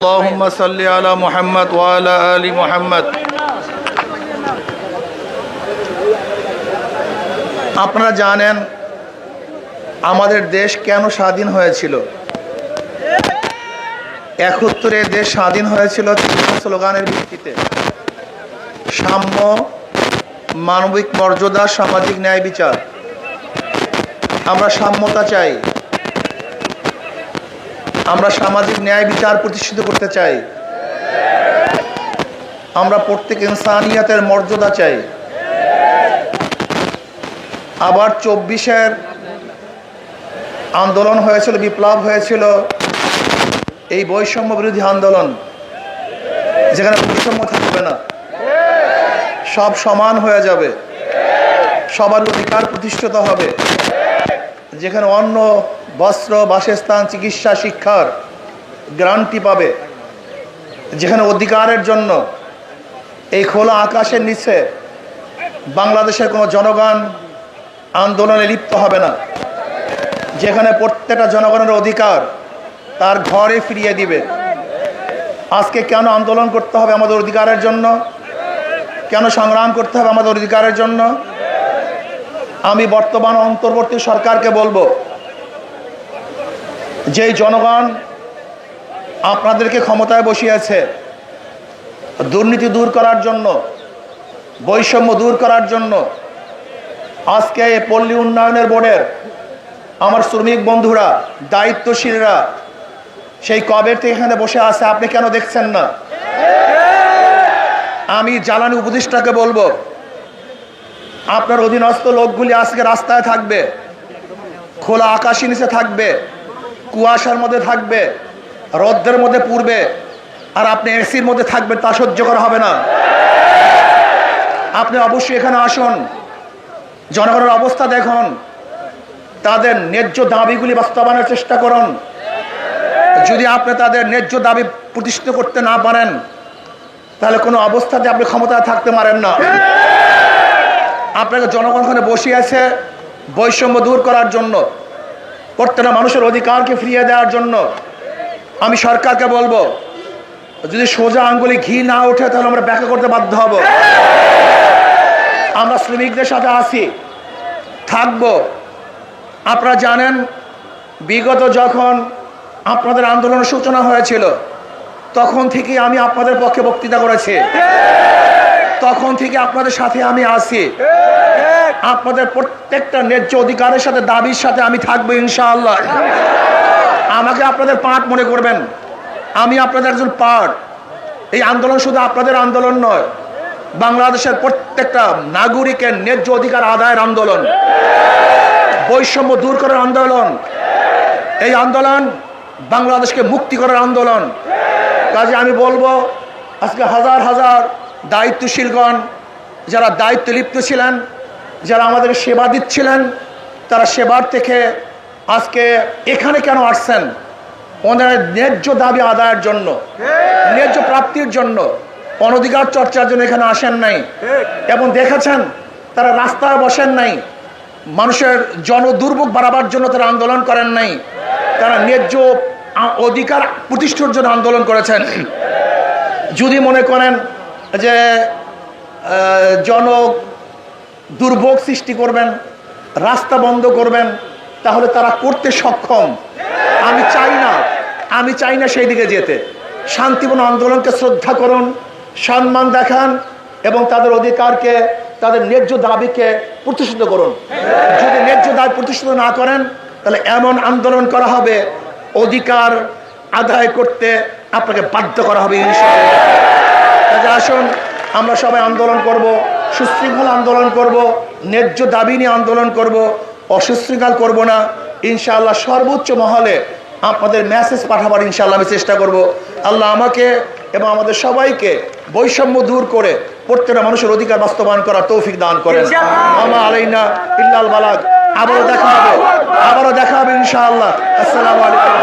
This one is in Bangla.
اللهم صل على محمد وعلى آل محمد আপনারা জানেন আমাদের দেশ কেন স্বাধীন হয়েছিল একত্তরে দেশ স্বাধীন হয়েছিল তিনটা স্লোগানের ভিত্তিতে সাম্য মানবিক মর্যাদা সামাজিক ন্যায় বিচার আমরা সাম্যতা চাই আমরা সামাজিক ন্যায় বিচার প্রতিষ্ঠিত করতে চাই। আমরা প্রত্যেক ইনসানিয়াতের মর্যাদা চাই। আবার চব্বিশের আন্দোলন হয়েছিল, বিপ্লব হয়েছিল, এই বৈষম্য বিরোধী আন্দোলন, যেখানে বৈষম্য থাকবে না। সব সমান হয়ে যাবে। সবার অধিকার প্রতিষ্ঠিত হবে। যেখানে অন্য বস্ত্র, বাসস্থান, চিকিৎসা, শিক্ষার গ্রান্টি পাবে। যেখানে অধিকারের জন্য এই খোলা আকাশের নিচে বাংলাদেশের কোনো জনগণ আন্দোলনে লিপ্ত হবে না। যেখানে প্রত্যেকটা জনগণের অধিকার তার ঘরে ফিরিয়ে দিবে। আজকে কেন আন্দোলন করতে হবে আমাদের অধিকারের জন্য? কেন সংগ্রাম করতে হবে আমাদের অধিকারের জন্য? আমি বর্তমান অন্তর্বর্তী সরকারকে বলব যেই জনগণ আপনাদেরকে ক্ষমতায় বসিয়েছে, দুর্নীতি দূর করার জন্য, বৈষম্য দূর করার জন্য, আজকে এই পল্লী উন্নয়নের বোর্ডের আমার শ্রমিক বন্ধুরা, দায়িত্বশীলরা, সেই কবের থেকে এখানে বসে আছে, আপনি কেন দেখছেন না? আমি জ্বালানি উপদেষ্টাকে বলব, আপনার অধীনস্থ লোকগুলি আজকে রাস্তায় থাকবে, খোলা আকাশি নিচে থাকবে কুয়াশার মধ্যে থাকবে রোদ্রের মধ্যে পুড়বে, আর আপনি এসির মধ্যে থাকবেন, তা সহ্য করা হবে না। আপনি অবশ্যই এখানে আসুন। জনগণের অবস্থা দেখুন। তাদের ন্যায্য দাবিগুলি বাস্তবায়নের চেষ্টা করুন। যদি আপনি তাদের ন্যায্য দাবি প্রতিষ্ঠিত করতে না পারেন, তাহলে কোনো অবস্থাতে আপনি ক্ষমতায় থাকতে পারেন না। আপনাকে জনগণ ওখানে বসে আছে বৈষম্য দূর করার জন্য। প্রত্যেকটা মানুষের অধিকারকে ফিরিয়ে দেওয়ার জন্য আমি সরকারকে বলব, যদি সোজা আঙ্গুলি ঘি না ওঠে তাহলে আমরা ব্যাখ্যা করতে বাধ্য হব। আমরা শ্রমিকদের সাথে আছি, থাকব। আপনারা জানেন, বিগত যখন আপনাদের আন্দোলনের সূচনা হয়েছিল, তখন থেকে আমি আপনাদের পক্ষে বক্তৃতা করেছি। তখন থেকে আপনাদের সাথে আমি আছি। আপনাদের প্রত্যেকটা ন্যায্য অধিকারের সাথে, দাবির সাথে আমি থাকব ইনশাআল্লাহ। আমাকে আপনাদের পাঠ মনে করবেন। আমি আপনাদের একজন পাঠ। এই আন্দোলন শুধু আপনাদের আন্দোলন নয়, বাংলাদেশের প্রত্যেকটা নাগরিকের ন্যায্য অধিকার আদায়ের আন্দোলন, বৈষম্য দূর করার আন্দোলন, এই আন্দোলন বাংলাদেশকে মুক্তি করার আন্দোলন। কাজে আমি বলব, আজকে হাজার হাজার দায়িত্বশীলগণ, যারা দায়িত্ব লিপ্ত ছিলেন যারা আমাদের সেবা দিচ্ছিলেন, তারা সেবার থেকে আজকে এখানে কেন আসছেন? ওনারা ন্যায্য দাবি আদায়ের জন্য, ন্যায্য প্রাপ্তির জন্য, অনধিকার চর্চার জন্য এখানে আসেন নাই। এবং দেখেছেন, তারা রাস্তায় বসেন নাই। মানুষের জন দুর্ভোগ বাড়াবার জন্য তারা আন্দোলন করেন নাই। তারা ন্যায্য অধিকার প্রতিষ্ঠার জন্য আন্দোলন করেছেন। যদি মনে করেন যে জন দুর্ভোগ সৃষ্টি করবেন, রাস্তা বন্ধ করবেন, তাহলে তারা করতে সক্ষম। আমি চাই না, আমি চাই না সেই দিকে যেতে। শান্তিপূর্ণ আন্দোলনকে শ্রদ্ধা করুন, সম্মান দেখান এবং তাদের অধিকারকে, তাদের ন্যায্য দাবিকে প্রতিষ্ঠিত করুন। যদি ন্যায্য দাবি প্রতিষ্ঠিত না করেন, তাহলে এমন আন্দোলন করা হবে, অধিকার আদায় করতে আপনাকে বাধ্য করা হবে ইনশাআল্লাহ। আসুন, আমরা সবাই আন্দোলন করব। সুশৃঙ্খল আন্দোলন করব ন্যায্য দাবি নিয়ে আন্দোলন করব অসুশৃঙ্খল করব না। ইনশাআল্লাহ সর্বোচ্চ মহলে আপনাদের মেসেজ পাঠাবার ইনশাআল্লাহ আমি চেষ্টা করব। আল্লাহ আমাকে এবং আমাদের সবাইকে বৈষম্য দূর করে প্রত্যেকটা মানুষের অধিকার বাস্তবায়ন করার তৌফিক দান করেন। আমা আলাইনা ইল্লাল বালাগ। আবারও দেখা হবে। আবারও দেখা হবে ইনশাআল্লাহ। আসসালামু আলাইকুম।